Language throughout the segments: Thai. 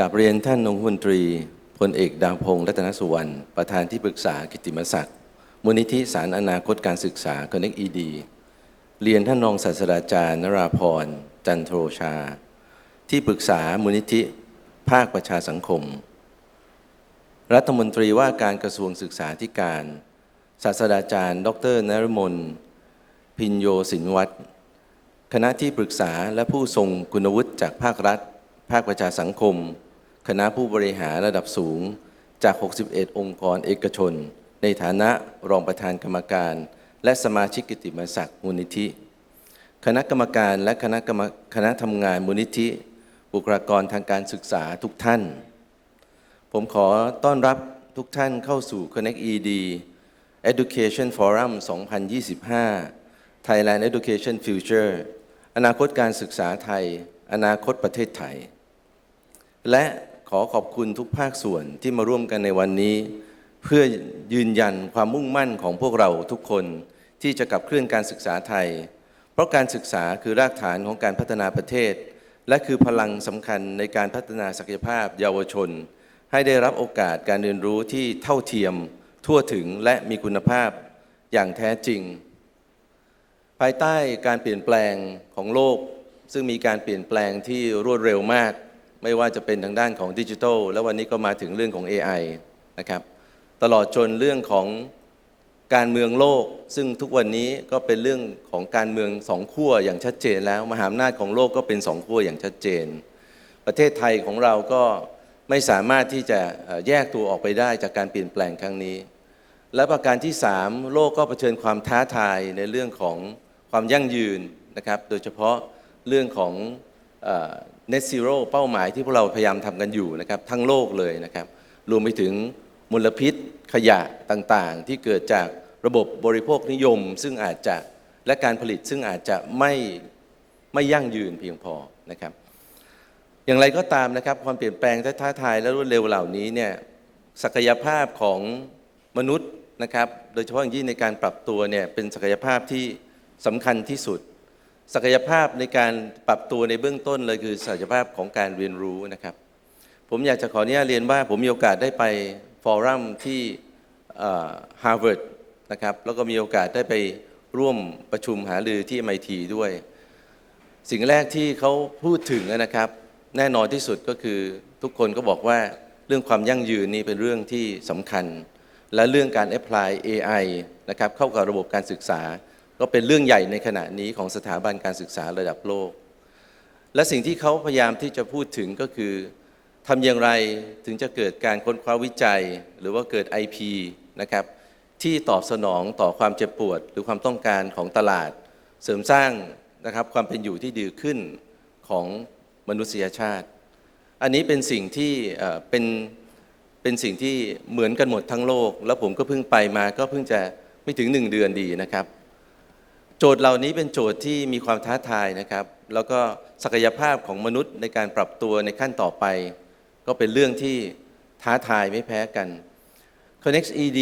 กับเรียนท่านองคมนตรีพลเอกดาวพงษ์รัตนสุวรรณ ประธานที่ปรึกษากิตติมศักดิ์มูลนิธิสารอนาคตการศึกษา Connect ED เรียนท่านรองศาสตราจารย์นราพร จันโทรชา ที่ปรึกษามูลนิธิภาคประชาสังคม รัฐมนตรีว่าการกระทรวงศึกษาธิการ ศาสตราจารย์ ดรนรมน พินโยสินวัตรคณะที่ปรึกษาและผู้ทรงคุณวุฒิจากภาครัฐ ภาคประชาสังคม คณะผู้บริหารระดับสูงจาก 61 องค์กรเอกชน ในฐานะรองประธานกรรมการ และสมาชิกกิตติมศักดิ์มูลนิธิ คณะกรรมการและคณะกรรมคณะทำงานมูลนิธิ บุคลากรทางการศึกษาทุกท่าน ผมขอต้อนรับทุกท่านเข้าสู่ Connect ED Education Forum 2025 Thailand Education Future อนาคตการศึกษาไทย อนาคตประเทศไทย และ ขอขอบคุณทุกภาคส่วนที่มาร่วมกันในวันนี้ เพื่อยืนยันความมุ่งมั่นของพวกเราทุกคนที่จะขับเคลื่อนการศึกษาไทย เพราะการศึกษาคือรากฐานของการพัฒนาประเทศ และคือพลังสำคัญในการพัฒนาศักยภาพเยาวชน ให้ได้รับโอกาสการเรียนรู้ที่เท่าเทียม ทั่วถึงและมีคุณภาพอย่างแท้จริง ภายใต้การเปลี่ยนแปลงของโลก ซึ่งมีการเปลี่ยนแปลงที่รวดเร็วมาก ไม่ว่าจะเป็นทางด้านของดิจิทัลและวันนี้ก็มาถึงเรื่องของ AI นะครับ ตลอดจนเรื่องของการเมืองโลก ซึ่งทุกวันนี้ก็เป็นเรื่องของการเมืองสองขั้วอย่างชัดเจนแล้ว มหาอำนาจของโลกก็เป็นสองขั้วอย่างชัดเจน ประเทศไทยของเราก็ไม่สามารถที่จะแยกตัวออกไปได้จากการเปลี่ยนแปลงครั้งนี้ และประการที่ 3 โลกก็เผชิญความท้าทายในเรื่องของความยั่งยืนนะครับ โดยเฉพาะเรื่องของ net zero เป้าหมายที่พวกเราพยายามทำกันอยู่นะครับทั้งโลกเลยนะครับรวมไปถึงมลพิษขยะต่างๆ ที่เกิดจากระบบบริโภคนิยม ซึ่งอาจจะและการผลิตซึ่งอาจจะไม่ไม่ยั่งยืนเพียงพอนะครับ อย่างไรก็ตามนะครับ ความเปลี่ยนแปลงท้าทายและรวดเร็วเหล่านี้เนี่ยศักยภาพของมนุษย์นะครับ โดยเฉพาะอย่างยิ่งในการปรับตัวเนี่ยเป็นศักยภาพที่สำคัญที่สุด ศักยภาพในการปรับตัวในเบื้องต้นเลยคือศักยภาพของการเรียนรู้นะครับ ผมอยากจะขออนุญาตเรียนว่าผมมีโอกาสได้ไปฟอรัมที่ฮาร์วาร์ดนะครับแล้วก็มีโอกาสได้ไปร่วมประชุมหารือที่ MIT ด้วย สิ่งแรกที่เขาพูดถึงนะครับ แน่นอนที่สุดก็คือทุกคนก็บอกว่าเรื่องความยั่งยืนนี่เป็นเรื่องที่สำคัญ และเรื่องการ apply AI นะครับเข้ากับระบบการศึกษา ก็เป็นเรื่องใหญ่ในขณะนี้ของสถาบันการศึกษาระดับโลก และสิ่งที่เขาพยายามที่จะพูดถึงก็คือทำอย่างไรถึงจะเกิดการค้นคว้าวิจัย หรือว่าเกิด IP นะครับที่ตอบสนองต่อความเจ็บปวด หรือความต้องการของตลาด เสริมสร้างนะครับความเป็นอยู่ที่ดีขึ้นของมนุษยชาติ อันนี้เป็นสิ่งที่เป็นเป็นสิ่งที่เหมือนกันหมดทั้งโลก แล้วผมก็เพิ่งไปมาก็เพิ่งจะไม่ถึงหนึ่งเดือนดีนะครับ โจทย์เหล่านี้เป็นโจทย์ที่มีความท้าทายนะครับ แล้วก็ศักยภาพของมนุษย์ในการปรับตัวในขั้นต่อไป ก็เป็นเรื่องที่ท้าทายไม่แพ้กัน Connect ED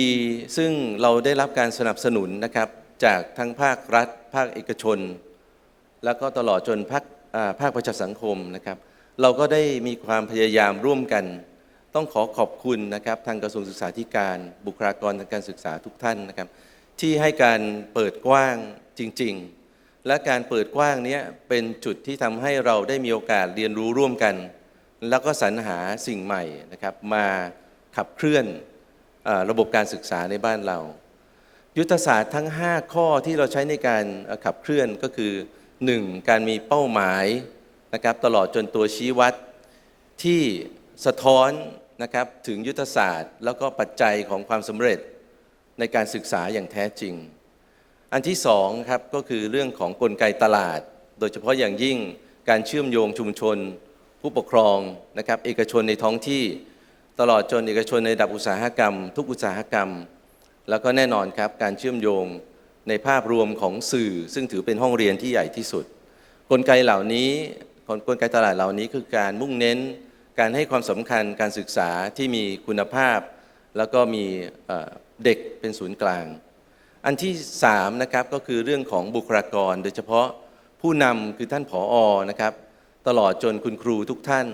ซึ่งเราได้รับการสนับสนุนนะครับ จากทั้งภาครัฐ ภาคเอกชน แล้วก็ตลอดจนภาคภาคประชาสังคมนะครับ เราก็ได้มีความพยายามร่วมกัน ต้องขอขอบคุณนะครับทางกระทรวงศึกษาธิการ บุคลากรทางการศึกษาทุกท่านนะครับ ที่ให้การเปิดกว้าง จริง ๆ และการเปิดกว้างนี้เป็นจุดที่ทำให้เราได้มีโอกาสเรียนรู้ร่วมกัน แล้วก็สรรหาสิ่งใหม่นะครับมาขับเคลื่อนอระบบการศึกษาในบ้านเรา ยุทธศาสตร์ทั้ง 5 ข้อที่เราใช้ในการขับเคลื่อนก็คือ 1. การมีเป้าหมายนะครับตลอดจนตัวชี้วัดที่สะท้อนนะครับถึงยุทธศาสตร์ แล้วก็ปัจจัยของความสำเร็จในการศึกษาอย่างแท้จริง อันที่สองครับก็คือเรื่องของกลไกตลาด โดยเฉพาะอย่างยิ่งการเชื่อมโยงชุมชน ผู้ปกครองนะครับเอกชนในท้องที่ ตลอดจนเอกชนในระดับอุตสาหกรรม ทุกอุตสาหกรรม แล้วก็แน่นอนครับการเชื่อมโยงในภาพรวมของสื่อ ซึ่งถือเป็นห้องเรียนที่ใหญ่ที่สุด กลไกเหล่านี้กลไกตลาดเหล่านี้คือการมุ่งเน้นการให้ความสำคัญการศึกษาที่มีคุณภาพ แล้วก็มีเด็กเป็นศูนย์กลาง อันที่3นะครับก็คือเรื่องของบุคลากร โดยเฉพาะผู้นำคือท่านผออนะครับ ตลอดจนคุณครูทุกท่าน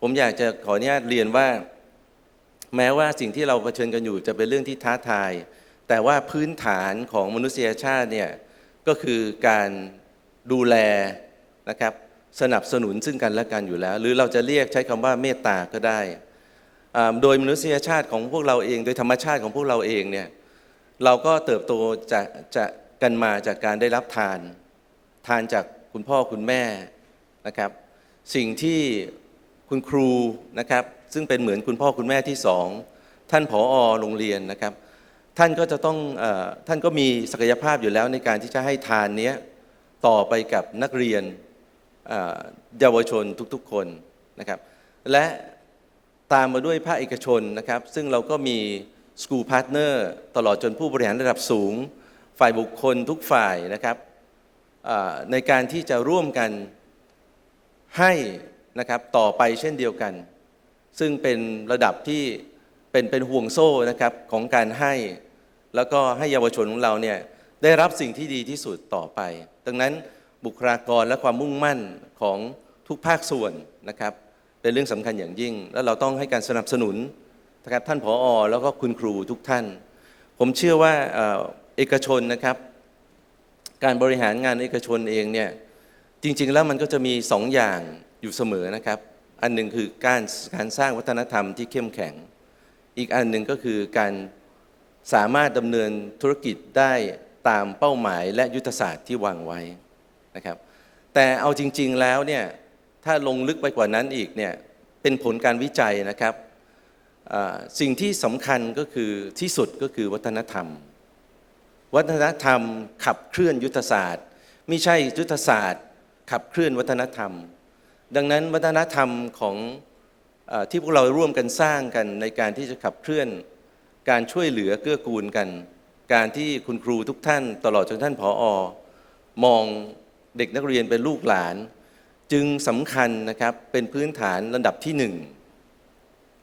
ผมอยากจะขออนุญาตเรียนว่า แม้ว่าสิ่งที่เราเผชิญกันอยู่จะเป็นเรื่องที่ท้าทาย แต่ว่าพื้นฐานของมนุษยชาติเนี่ยก็คือการดูแลนะครับสนับสนุนซึ่งกันและกันอยู่แล้ว หรือเราจะเรียกใช้คำว่าเมตตาก็ได้ โดยมนุษยชาติของพวกเราเอง โดยธรรมชาติของพวกเราเองเนี่ย เราก็เติบโตจากจะกันมาจากการได้รับทาน ทานจากคุณพ่อคุณแม่นะครับ สิ่งที่คุณครูนะครับ ซึ่งเป็นเหมือนคุณพ่อคุณแม่ที่สองท่านผอโรงเรียนนะครับ ท่านก็จะต้องอท่านก็มีศักยภาพอยู่แล้วในการที่จะให้ทานเนี้ยต่อไปกับนักเรียนเอ่อเยาวชนทุกๆคนนะครับ และตามมาด้วยภาคเอกชนนะครับ ซึ่งเราก็มี School Partner ตลอดจนผู้บริหารระดับสูง ฝ่ายบุคคลทุกฝ่ายนะครับในการที่จะร่วมกันให้นะครับต่อไปเช่นเดียวกัน ซึ่งเป็นระดับที่เป็นเป็นห่วงโซ่นะครับของการให้ แล้วก็ให้เยาวชนของเราเนี่ยได้รับสิ่งที่ดีที่สุดต่อไป ดังนั้นบุคลากรและความมุ่งมั่นของทุกภาคส่วนนะครับเป็นเรื่องสำคัญอย่างยิ่ง แล้วเราต้องให้การสนับสนุน นะครับท่านผออแล้วก็คุณครูทุกท่าน ผมเชื่อว่าเอกชนนะครับ การบริหารงานเอกชนเองเนี่ยจริง ๆ แล้วมันก็จะมีสองอย่างอยู่เสมอนะครับ อันหนึ่งคือการการสร้างวัฒนธรรมที่เข้มแข็ง อีกอันหนึ่งก็คือการสามารถดำเนินธุรกิจได้ตามเป้าหมายและยุทธศาสตร์ที่วางไว้นะครับ แต่เอาจริง ๆแล้วเนี่ยถ้าลงลึกไปกว่านั้นอีกเนี่ยเป็นผลการวิจัยนะครับ สิ่งที่สำคัญก็คือที่สุดก็คือวัฒนธรรม วัฒนธรรมขับเคลื่อนยุทธศาสตร์ ไม่ใช่ยุทธศาสตร์ ขับเคลื่อนวัฒนธรรม ดังนั้นวัฒนธรรมของอที่พวกเราร่วมกันสร้างกันในการที่จะขับเคลื่อนการช่วยเหลือเกื้อกูลกัน การที่คุณครูทุกท่านตลอดจนท่านผออมองเด็กนักเรียนเป็นลูกหลาน จึงสำคัญนะครับเป็นพื้นฐานระดับที่หนึ่ง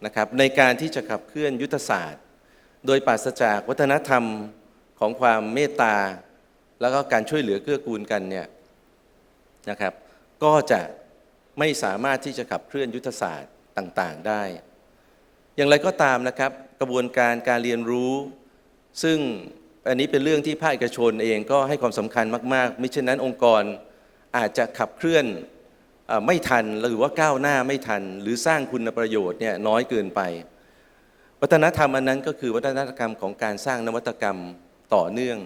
นะครับในการที่จะขับเคลื่อนยุทธศาสตร์ โดยปราศจากวัฒนธรรมของความเมตตา แล้วก็การช่วยเหลือเกื้อกูลกันเนี่ยนะครับ ก็จะไม่สามารถที่จะขับเคลื่อนยุทธศาสตร์ต่างๆได้ อย่างไรก็ตามนะครับกระบวนการการเรียนรู้ ซึ่งอันนี้เป็นเรื่องที่ภาคเอกชนเองก็ให้ความสำคัญมากๆ มิฉะนั้นองค์กรอาจจะขับเคลื่อน ไม่ทันหรือว่าก้าวหน้าไม่ทัน หรือสร้างคุณประโยชน์เนี่ยน้อยเกินไป วัฒนธรรมอันนั้นก็คือวัฒนธรรมของการสร้างนวัตกรรมต่อเนื่อง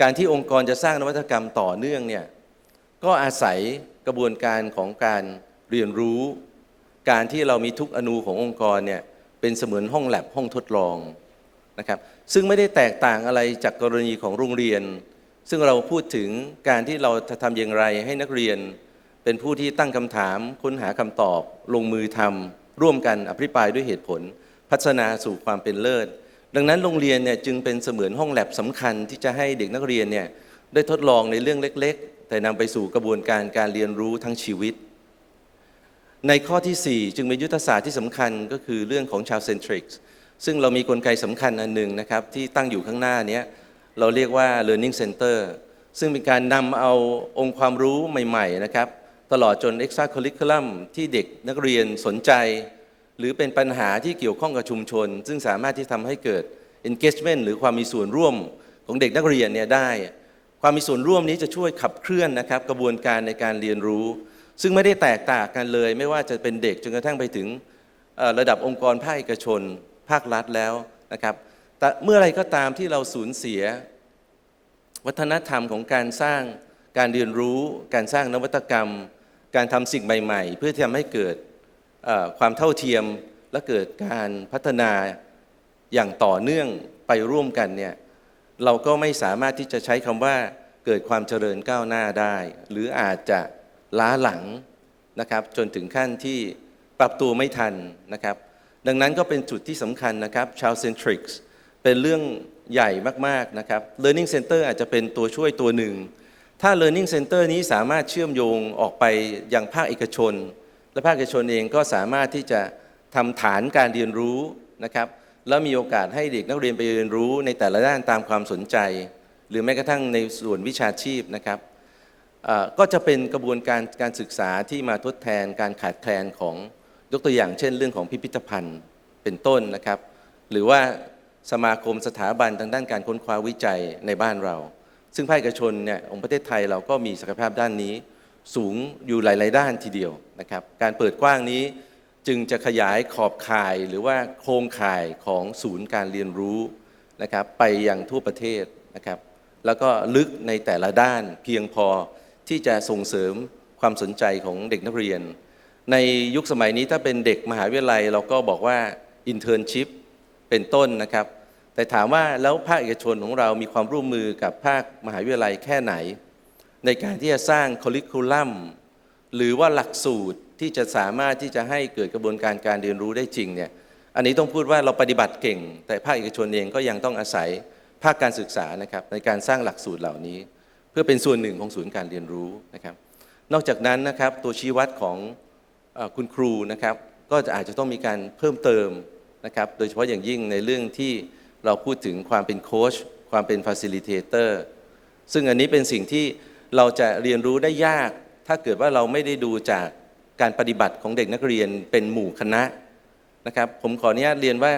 การที่องค์กรจะสร้างนวัตกรรมต่อเนื่องเนี่ยก็อาศัยกระบวนการของการเรียนรู้ การที่เรามีทุกอนูขององค์กรเนี่ยเป็นเสมือนห้องแลบห้องทดลองนะครับซึ่งไม่ได้แตกต่างอะไรจากกรณีของโรงเรียน ซึ่งเราพูดถึงการที่เราจะทำอย่างไรให้นักเรียน เป็นผู้ที่ตั้งคำถาม ค้นหาคำตอบ ลงมือทำร่วมกันอภิปรายด้วยเหตุผล พัฒนาสู่ความเป็นเลิศ ดังนั้นโรงเรียนเนี่ยจึงเป็นเสมือนห้องแลบสำคัญที่จะให้เด็กนักเรียนเนี่ยได้ทดลองในเรื่องเล็ก ๆ แต่นำไปสู่กระบวนการการเรียนรู้ทั้งชีวิต ในข้อที่ 4 จึงเป็นยุทธศาสตร์ที่สำคัญก็คือเรื่องของชาวเซนทริกซึ่งเรามีกลไกสำคัญอันหนึ่งนะครับที่ตั้งอยู่ข้างหน้านี้เราเรียกว่า learning center ซึ่งเป็นการนำเอาองค์ความรู้ใหม่ ๆ นะครับ ตลอดจน extra curriculum ที่เด็กนักเรียนสนใจ หรือเป็นปัญหาที่เกี่ยวข้องกับชุมชน ซึ่งสามารถที่ทำให้เกิด engagement หรือความมีส่วนร่วมของเด็กนักเรียนเนี่ยได้ ความมีส่วนร่วมนี้จะช่วยขับเคลื่อนนะครับกระบวนการในการเรียนรู้ ซึ่งไม่ได้แตกต่างกันเลย ไม่ว่าจะเป็นเด็กจนกระทั่งไปถึงระดับองค์กรภาคเอกชน ภาครัฐแล้วนะครับแต่เมื่อไรก็ตามที่เราสูญเสีย วัฒนธรรมของการสร้างการเรียนรู้ การสร้างนวัตกรรม การทำสิ่งใหม่ๆ เพื่อที่ทำให้เกิดความเท่าเทียมและเกิดการพัฒนาอย่างต่อเนื่องไปร่วมกันเนี่ยเราก็ไม่สามารถที่จะใช้คำว่าเกิดความเจริญก้าวหน้าได้ หรืออาจจะล้าหลังนะครับจนถึงขั้นที่ปรับตัวไม่ทันนะครับ ดังนั้นก็เป็นจุดที่สำคัญนะครับ Child centric เป็นเรื่องใหญ่มาก ๆ นะครับ Learning Center อาจจะเป็นตัวช่วยตัวหนึ่ง ถ้า Learning Center นี้สามารถเชื่อมโยงออกไปยังภาคเอกชน และภาคเอกชนเองก็สามารถที่จะทำฐานการเรียนรู้นะครับแล้วมีโอกาสให้เด็กนักเรียนไปเรียนรู้ในแต่ละด้านตามความสนใจ หรือแม้กระทั่งในส่วนวิชาชีพนะครับก็จะเป็นกระบวนการการศึกษาที่มาทดแทนการขาดแคลนของยกตัวอย่างเช่น เรื่องของพิพิธภัณฑ์เป็นต้นนะครับ หรือว่าสมาคมสถาบันทางด้านการค้นคว้าวิจัยในบ้านเรา ซึ่งภาคเอกชนเนี่ยของประเทศไทยเราก็มีศักยภาพด้านนี้สูงอยู่หลาย ๆ ด้านทีเดียวนะครับการเปิดกว้างนี้จึงจะขยายขอบข่ายหรือว่าโครงข่ายของศูนย์การเรียนรู้นะครับไปยังทั่วประเทศนะครับแล้วก็ลึกในแต่ละด้านเพียงพอที่จะส่งเสริมความสนใจของเด็กนักเรียน ในยุคสมัยนี้ถ้าเป็นเด็กมหาวิทยาลัย เราก็บอกว่า internship เป็นต้นนะครับ แต่ถามว่าแล้วภาคเอกชนของเรามีความร่วมมือกับภาคมหาวิทยาลัยแค่ไหน ในการที่จะสร้างค u ริคูลัมหรือว่าหลักสูตรที่จะสามารถที่จะให้เกิดกระบวนการการเรียนรู้ได้จริงเนี่ยอันนี้ต้องพูดว่าเราปฏิบัติเก่ง แต่ภาคเอกชนเองก็ยังต้องอาศัยภาคการศึกษานะครับในการสร้างหลักสูตรเหล่านี้ เพื่อเป็นส่วนหนึ่งของศูนย์การเรียนรู้นะครับ นอกจากนั้นนะครับตัวชี้วัดของอคุณครูนะครับ ก็จะอาจจะต้องมีการเพิ่มเติมนะครับ โดยเฉพาะอย่างยิ่งในเรื่องที่ เราพูดถึงความเป็นโค้ชความเป็นฟ a ซิลิเทเตอร์ซึ่งอันนี้เป็นสิ่งที่เราจะเรียนรู้ได้ยาก ถ้าเกิดว่าเราไม่ได้ดูจากการปฏิบัติของเด็กนักเรียนเป็นหมู่คณะนะครับ ผมขออนุญาตเรียนว่า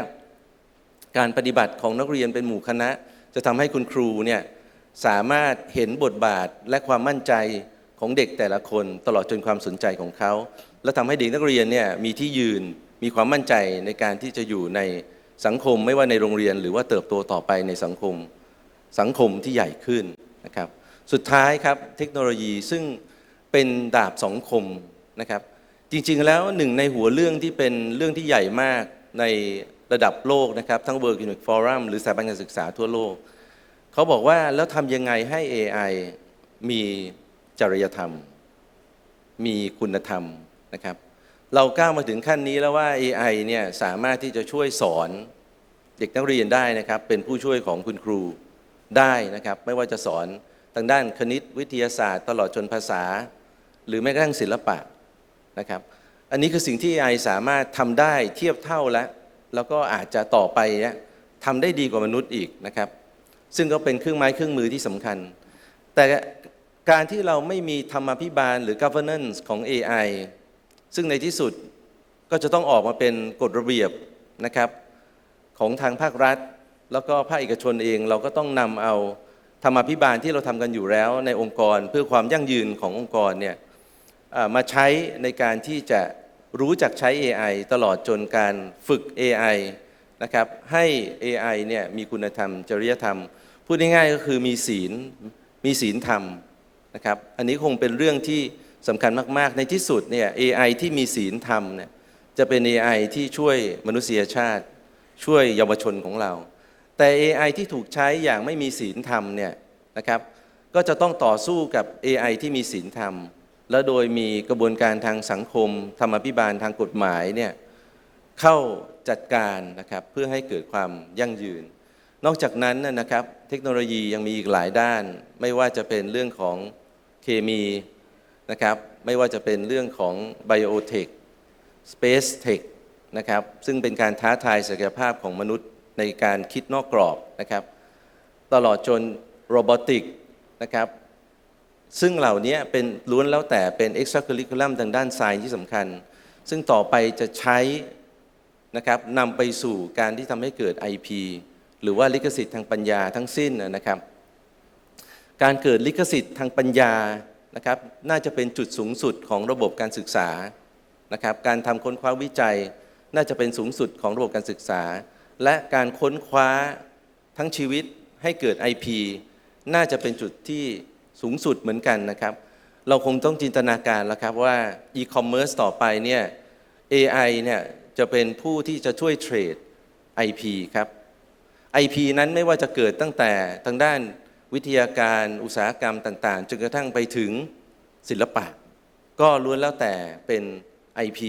การปฏิบัติของนักเรียนเป็นหมู่คณะ จะทำให้คุณครูเนี่ยสามารถเห็นบทบาทและความมั่นใจของเด็กแต่ละคนตลอดจนความสนใจของเขา และทำให้เด็กนักเรียนเนี่ยมีที่ยืนมีความมั่นใจในการที่จะอยู่ใน สังคมไม่ว่าในโรงเรียนหรือว่าเติบโตต่อไปในสังคมสังคมที่ใหญ่ขึ้นนะครับ สุดท้ายครับเทคโนโลยีซึ่งเป็นดาบสองคมนะครับ จริงๆแล้วหนึ่งในหัวเรื่องที่เป็นเรื่องที่ใหญ่มากในระดับโลกนะครับ ทั้ง World Economic Forum หรือสถาบันการศึกษาทั่วโลก เขาบอกว่าแล้วทำยังไงให้ AI มีจริยธรรม มีคุณธรรมนะครับ เราก้าวมาถึงขั้นนี้แล้วว่า AI เนี่ยสามารถที่จะช่วยสอนเด็กนักเรียนได้นะครับ เป็นผู้ช่วยของคุณครูได้นะครับ ไม่ว่าจะสอนทางด้านคณิตวิทยาศาสตร์ ตลอดจนภาษา หรือแม้กระทั่งศิลปะนะครับ อันนี้คือสิ่งที่ AI สามารถทำได้เทียบเท่าแล้วแล้วก็อาจจะต่อไปเนี่ยทำได้ดีกว่ามนุษย์อีกนะครับ ซึ่งก็เป็นเครื่องไม้เครื่องมือที่สำคัญ แต่การที่เราไม่มีธรรมาภิบาลหรือ governance ของ AI ซึ่งในที่สุดก็จะต้องออกมาเป็นกฎระเบียบนะครับ ของทางภาครัฐ แล้วก็ภาคเอกชนเองเราก็ต้องนำเอาธรรมาภิบาลที่เราทำกันอยู่แล้วในองค์กรเพื่อความยั่งยืนขององค์กรเนี่ยมาใช้ในการที่จะรู้จักใช้ AI ตลอดจนการฝึก AI นะครับให้ AI เนี่ยมีคุณธรรม จริยธรรม พูดง่ายๆก็คือมีศีลมีศีลธรรมนะครับอันนี้คงเป็นเรื่องที่ สำคัญมาก ๆ ในที่สุดเนี่ย AI ที่มีศีลธรรมเนี่ยจะเป็น AI ที่ช่วยมนุษยชาติ ช่วยเยาวชนของเรา แต่ AI ที่ถูกใช้อย่างไม่มีศีลธรรมเนี่ยนะครับ ก็จะต้องต่อสู้กับ AI ที่มีศีลธรรม และโดยมีกระบวนการทางสังคม ธรรมาภิบาลทางกฎหมายเนี่ยเข้าจัดการนะครับเพื่อให้เกิดความยั่งยืน นอกจากนั้นนะครับ เทคโนโลยียังมีอีกหลายด้าน ไม่ว่าจะเป็นเรื่องของเคมี นะครับไม่ว่าจะเป็นเรื่องของไบโอเทค Space Tech นะครับซึ่งเป็นการท้าทายศักยภาพของมนุษย์ในการคิดนอกกรอบนะครับตลอดจนโรบอติกนะครับซึ่งเหล่านี้เป็นล้วนแล้วแต่เป็น extra curriculum ทางด้านไซน์ที่สำคัญ ซึ่งต่อไปจะใช้นะครับนำไปสู่การที่ทำให้เกิด IP หรือว่าลิขสิทธิ์ทางปัญญาทั้งสิ้นนะครับ การเกิดลิขสิทธิ์ทางปัญญา นะครับน่าจะเป็นจุดสูงสุดของระบบการศึกษานะครับการทำค้นคว้าวิจัย น่าจะเป็นสูงสุดของระบบการศึกษา และการค้นคว้าทั้งชีวิตให้เกิด IP น่าจะเป็นจุดที่สูงสุดเหมือนกันนะครับ เราคงต้องจินตนาการแล้วครับว่า e-commerce ต่อไปเนี่ย AI เนี่ยจะเป็นผู้ที่จะช่วยเทรด IP ครับ IP นั้นไม่ว่าจะเกิดตั้งแต่ทางด้าน วิทยาการอุตสาหกรรมต่าง ๆจนกระทั่งไปถึงศิลปะ ก็ล้วนแล้วแต่เป็น IP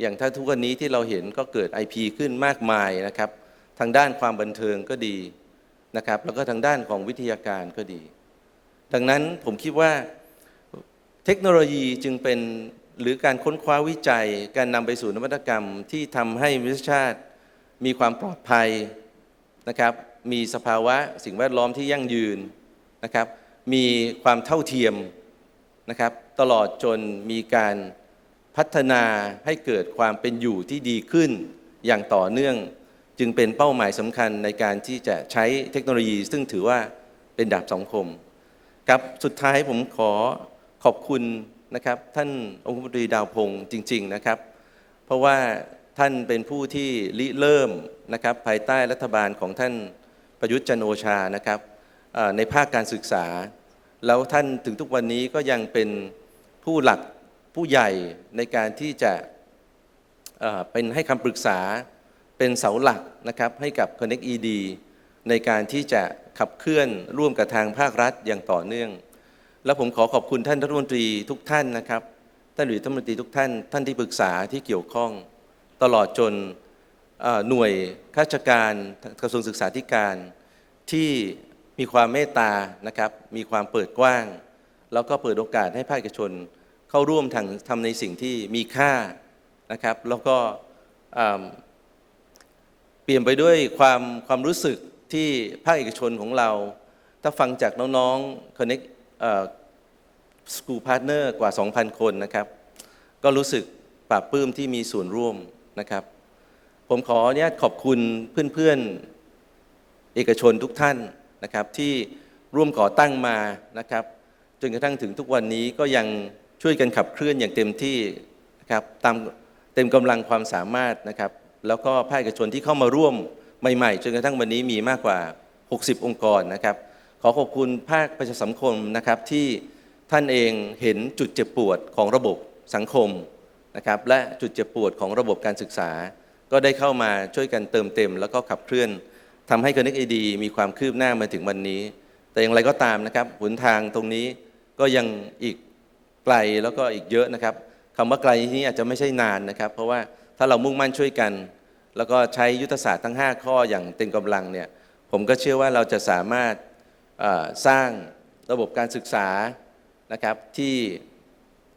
อย่างถ้าทุกวันนี้ที่เราเห็นก็เกิด IP ขึ้นมากมายนะครับ ทางด้านความบันเทิงก็ดีนะครับ แล้วก็ทางด้านของวิทยาการก็ดี ดังนั้นผมคิดว่าเทคโนโลยีจึงเป็นหรือการค้นคว้าวิจัย การนำไปสู่นวัตกรรมที่ทำให้มนุษยชาติมีความปลอดภัยนะครับ มีสภาวะสิ่งแวดล้อมที่ยั่งยืนนะครับ มีความเท่าเทียมนะครับ ตลอดจนมีการพัฒนาให้เกิดความเป็นอยู่ที่ดีขึ้นอย่างต่อเนื่อง จึงเป็นเป้าหมายสำคัญในการที่จะใช้เทคโนโลยี ซึ่งถือว่าเป็นดาบสองคมครับสุดท้ายผมขอขอบคุณนะครับ ท่านองคมนตรีดาวพงศ์จริง ๆนะครับ เพราะว่าท่านเป็นผู้ที่ริเริ่มนะครับ ภายใต้รัฐบาลของท่าน ประยุทธ์จันโอชานะครับในภาคการศึกษา แล้วท่านถึงทุกวันนี้ก็ยังเป็นผู้หลักผู้ใหญ่ในการที่จะเป็นให้คำปรึกษาเป็นเสาหลักนะครับให้กับ Connect ED ในการที่จะขับเคลื่อนร่วมกับทางภาครัฐอย่างต่อเนื่อง แล้วผมขอขอบคุณท่านรัฐมนตรีทุกท่านนะครับท่านหรือรัฐมนตรีทุกท่าน ท่านที่ปรึกษาที่เกี่ยวข้อง ตลอดจน หน่วยข้าราชการกระทรวงศึกษาธิการที่มีความเมตตานะครับ มีความเปิดกว้าง แล้วก็เปิดโอกาสให้ภาคเอกชนเข้าร่วมทางทำในสิ่งที่มีค่านะครับ แล้วก็เปลี่ยนไปด้วยความความรู้สึกที่ภาคเอกชนของเรา ถ้าฟังจากน้องๆ Connect สกู l พาร์ทเนอร์กว่า 2,000 คนนะครับ ก็รู้สึกปลาบปลื้มที่มีส่วนร่วมนะครับ ผมขออนุญาตขอบคุณเพื่อนๆ เอกชนทุกท่านนะครับที่ร่วมก่อตั้งมานะครับจนกระทั่งถึงทุกวันนี้ก็ยังช่วยกันขับเคลื่อนอย่างเต็มที่นะครับตามเต็มกำลังความสามารถนะครับแล้วก็ภาคเอกชนที่เข้ามาร่วมใหม่ ๆ จนกระทั่งวันนี้มีมากกว่า 60 องค์กรนะครับขอขอบคุณภาคประชาสังคมนะครับที่ท่านเองเห็นจุดเจ็บปวดของระบบสังคมนะครับและจุดเจ็บปวดของระบบการศึกษา ก็ได้เข้ามาช่วยกันเติมเต็ม แล้วก็ขับเคลื่อนทำให้ค o น n e c t ดีมีความคืบหน้ามาถึงวันนี้ แต่อย่างไรก็ตามนะครับหนทางตรงนี้ก็ยังอีกไกลแล้วก็อีกเยอะนะครับคำว่าไกลที่นี้อาจจะไม่ใช่นานนะครับ เพราะว่าถ้าเรามุ่งมั่นช่วยกัน แล้วก็ใช้ยุทธศาสตร์ทั้ง 5 ข้ออย่างเต็มกำลังเนี่ยผมก็เชื่อว่าเราจะสามารถสร้างระบบการศึกษานะครับที่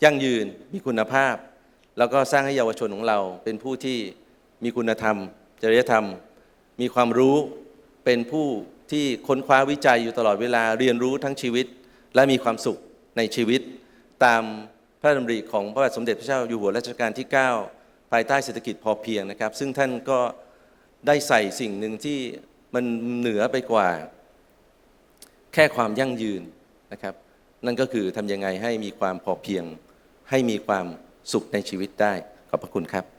ยั่งยืนมีคุณภาพ แล้วก็สร้างให้เยาวชนของเราเป็นผู้ที่ มีคุณธรรม จริยธรรม มีความรู้เป็นผู้ที่ค้นคว้าวิจัยอยู่ตลอดเวลาเรียนรู้ทั้งชีวิต และมีความสุขในชีวิต ตามพระดำริของพระบาทสมเด็จพระเจ้าอยู่หัวรัชกาลที่ 9 ภายใต้เศรษฐกิจพอเพียงนะครับ ซึ่งท่านก็ได้ใส่สิ่งหนึ่งที่มันเหนือไปกว่า แค่ความยั่งยืนนะครับ นั่นก็คือทำยังไงให้มีความพอเพียง ให้มีความสุขในชีวิตได้ ขอบพระคุณครับ